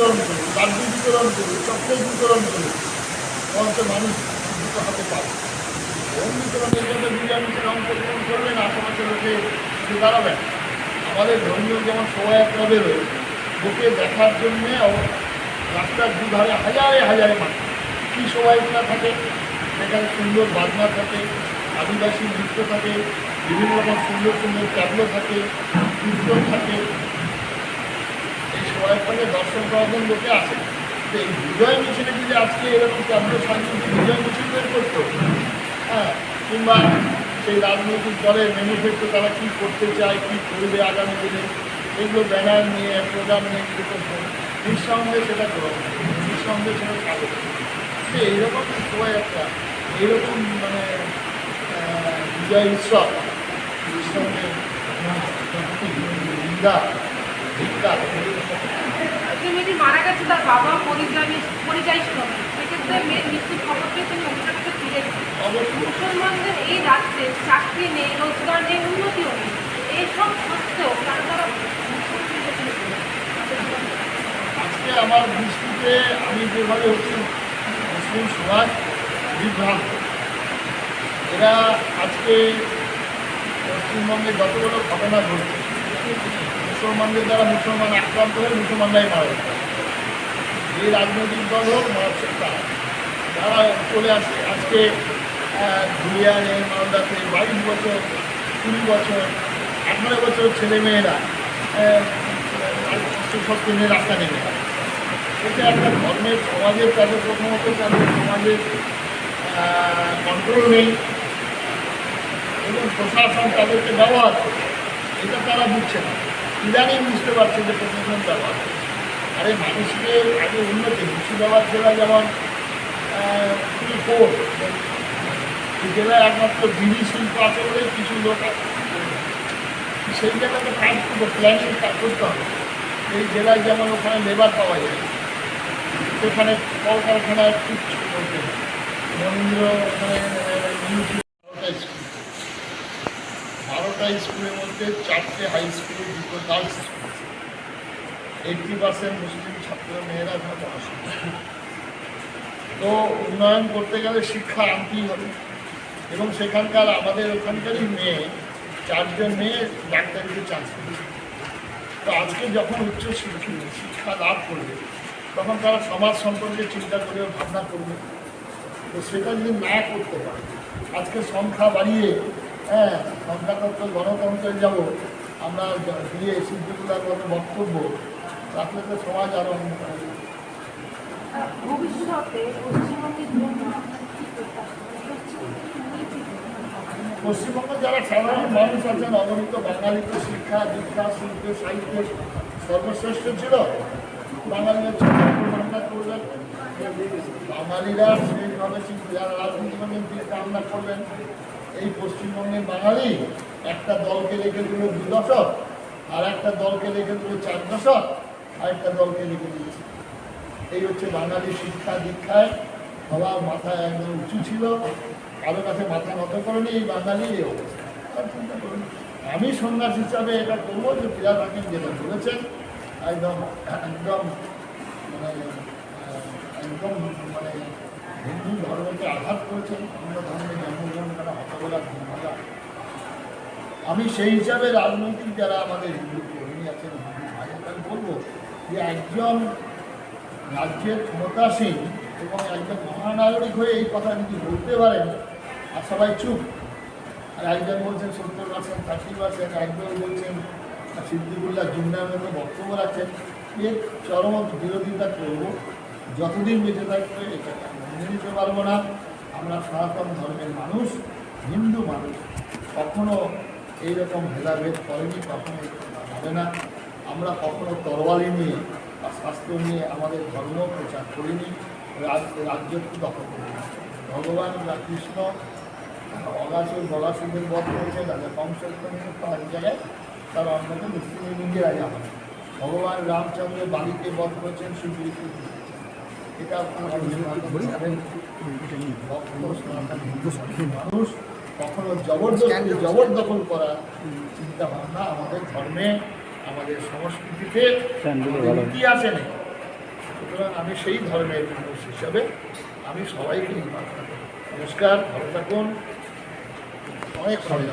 বিতরণ করুন লাড্ডু বিতরণ করুন চকলেট বিতরণ করুন অন্ত মানুষ উপকৃত হতে পারে হোম বিতরণের জন্য রং পরিবহন করবেন আশেপাশে লোকে দাঁড়াবেন আমাদের ধর্মীয় যেমন শোভাযাত্রা রয়েছে, লোকে দেখার জন্যে রাস্তার দুধারে হাজারে হাজারে মানুষ। কী শোভাযাত্রা থাকে? সেখানে সুন্দর বাজনা থাকে, আদিবাসী নৃত্য থাকে, বিভিন্ন রকম সুন্দর সুন্দর ট্যাবলো থাকে, কীর্তন থাকে। শোভাযাত্রাকে দর্শন করার লোকে আসে এই বিজয় মিছিলে যদি আজকে এরকম ট্যাবলো সাংস্কৃতিক বিজয় মিছিল বের করতো হ্যাঁ কিংবা সেই রাজনৈতিক দলের ম্যানিফেস্টো তারা কী করতে চায়, কী করবে আগামী দিনে, এগুলো ব্যানার নিয়ে, প্রোগ্রাম নিয়ে কিছু করতো নিঃসন্দেহে সেটা গ্রহণ নিঃসন্দেহে সেটা স্বাগত তো এইরকম শোভাযাত্রা এইরকম মানে বিজয় উৎসব, নিঃসন্দেহে নিন্দা। আজকে আমার দৃষ্টিতে আমি যেভাবে হচ্ছি, মুসলিম সমাজ বিভ্রান্ত। এরা আজকে পশ্চিমবঙ্গে যতগুলো ঘটনা ঘটছে মুসলমানদের দ্বারা মুসলমান আক্রান্ত হয়ে মুসলমানরাই মারা যাচ্ছে যে রাজনৈতিক দল হোক মারাচ্ছে তারা। চলে আসছে, আজকে ধুলিয়ানে মালদাতে বাইশ বছর, কুড়ি বছর, আঠারো বছর ছেলে মেয়েরা সব কিনে রাস্তা নেমে এটা একটা ধর্মের, সমাজের তাদের প্রথমত তাদের সমাজের কন্ট্রোল নেই। এবং প্রশাসন তাদেরকে ব্যবহার করে এটা তারা বুঝছে না। ইদানিং বুঝতে পারছে যে প্রশাসন ব্যবহার আরে মানুষকে আগে উন্নতি, মুর্শিদাবাদ জেলা যেমন জেলায় একমাত্র বিড়ি শিল্প আছে বলে কিছু লোক আছে। সেই জায়গাতে কাজ করব প্ল্যানিং কাজ করতে হবে। এই জেলায় যেমন ওখানে লেবার পাওয়া যায়, সেখানে কলকারখানায় কিচ্ছু করতে হবে মহেন্দ্র ওখানে বারোটা স্কুলের মধ্যে চারটে হাই স্কুল দুটো গার্লস এইটটি পার্সেন্ট মুসলিম ছাত্র মেয়েরা ওখানে পড়াশোনা করে। তো উন্নয়ন করতে গেলে শিক্ষা আনতেই হবে। এবং সেখানকার আমাদের ওখানকারই মেয়ে, চারজন মেয়ে ডাক্তারিতে চান্স তো আজকে যখন উচ্চ শিক্ষা লাভ করবে, তখন তারা সমাজ সম্পর্কে চিন্তা করবে ভাবনা করবে। তো সেটা যদি না করতে পারে, আজকে সংখ্যা বাড়িয়ে হ্যাঁ সংখ্যাতন্ত্র গণতন্ত্রে যাব। আমরা য- দিয়ে শিল্পীগুলার মতো বক্তব্য তাহলে তো সমাজ অন্ধকার হবে। ভবিষ্যতে? পশ্চিমবঙ্গে যারা সাধারণ মানুষ আছেন অগণিত বাঙালি তো শিক্ষা দীক্ষা শিল্প সাহিত্য সর্বশ্রেষ্ঠ ছিল। বাঙালিরা চিন্তা করবেন বাঙালিরা সেইভাবে চিন্তা যারা রাজনীতি কামনা করবেন এই পশ্চিমবঙ্গের বাঙালি একটা দলকে রেখে দিল দু দশক, আর একটা দলকে রেখে দিল চার দশক, আর একটা দলকে রেখে দিয়েছে। এই হচ্ছে বাঙালি শিক্ষা দীক্ষায় সবার মাথায় একদম উঁচু ছিল, কারও কাছে মাথা নত করেনি এই বাঙালি এই অবস্থা। আমি সন্ন্যাস হিসাবে এটা করব যে প্রিয়া থাকেন যেটা বলেছেন, একদম একদম মানে একদম মানে হিন্দু ধর্মকে আঘাত করেছেন অন্য ধর্মে জন্মগ্রহণ করা হতবেলা আমি সেই হিসাবে রাজনৈতিক যারা আমাদের হিন্দু কর্মী আছেন, হিন্দু ভাই আমি বলব যে একজন রাজ্যের ক্ষমতাসীন এবং একজন মহানাগরিক হয়ে এই কথা যদি বলতে পারেন, আর সবাই চুপ। আর একজন বলছেন সত্তর পার্সেন্ট থার্টি পার্সেন্ট, একজন বলছেন সিদ্দিকুল্লাহ জুমনার মতো বক্তব্য রাখছেন, এর চরম বিরোধিতা করব, যতদিন বেঁচে থাকবে এটা মেনে নিতে পারব না আমরা সনাতন ধর্মের মানুষ, হিন্দু মানুষ। কখনো এইরকম ভেদাভেদ করেনি, কখনো হবে না। আমরা কখনো তরবারি নিয়ে বা শাস্ত্র নিয়ে আমাদের ধর্ম প্রচার করিনি রাজ- রাজ্যকে দখল করিনি ভগবান বা কৃষ্ণ অগাসুর বগাসুরের বধ করেছে রাজা কংসের পাঁচ জায়গায় তার অন্যকে মুসলিম নিজের রাজা হয় ভগবান রামচন্দ্র বালিকে বধ করেছেন সুগ্রীবকে এটা আপনারা জানেন। ভক্ত সনাতন হিন্দু মানুষ কখনো জবরদস্তি জবরদখল করার চিন্তা ভাবনা আমাদের ধর্মে, আমাদের সংস্কৃতিতে আমাদের ইতিহাসে নেই। সুতরাং আমি সেই ধরনের মানুষ হিসাবে আমি সবাইকে করি। নমস্কার, ভালো থাকুন। অনেক ভালো